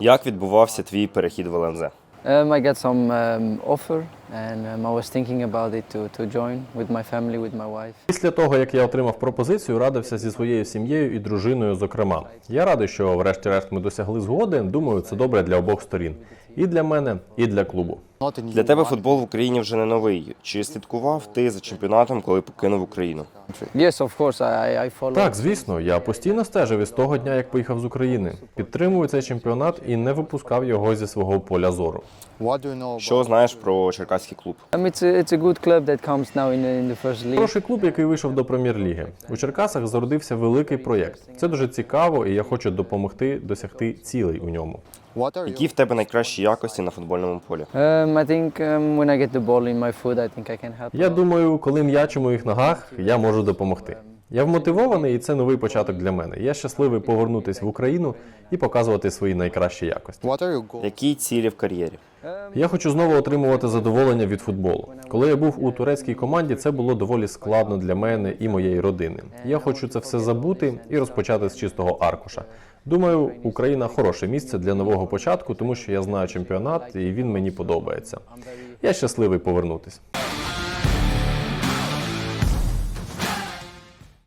Як відбувався твій перехід в ЛНЗ? Um, I got some um, offer, and um, I was thinking about it to, to join with my family, with my wife. Після того, як я отримав пропозицію, радився зі своєю сім'єю і дружиною, зокрема. Я радий, що врешті-решт ми досягли згоди. Думаю, це добре для обох сторін. І для мене, і для клубу. Для тебе футбол в Україні вже не новий. Чи слідкував ти за чемпіонатом, коли покинув Україну? country. Yes, of course, I, I follow. Так, звісно, я постійно стежив із того дня, як поїхав з України. Підтримую цей чемпіонат і не випускав його зі свого поля зору. What do you know about Що знаєш про черкаський клуб? It's, a, it's a good club that comes now in the, in the first league. Хороший клуб, який вийшов до прем'єр-ліги. У Черкасах зародився великий проєкт. Це дуже цікаво, і я хочу допомогти досягти цілей у ньому. Які в тебе найкращі якості на футбольному полі? Um, I think um, when I get the ball in my foot, I think I can help. Я думаю, коли м'яч у моїх ногах, я можу допомогти. Я вмотивований, і це новий початок для мене. Я щасливий повернутися в Україну і показувати свої найкращі якості. Які цілі в кар'єрі? Я хочу знову отримувати задоволення від футболу. Коли я був у турецькій команді, це було доволі складно для мене і моєї родини. Я хочу це все забути і розпочати з чистого аркуша. Думаю, Україна хороше місце для нового початку, тому що я знаю чемпіонат і він мені подобається. Я щасливий повернутися.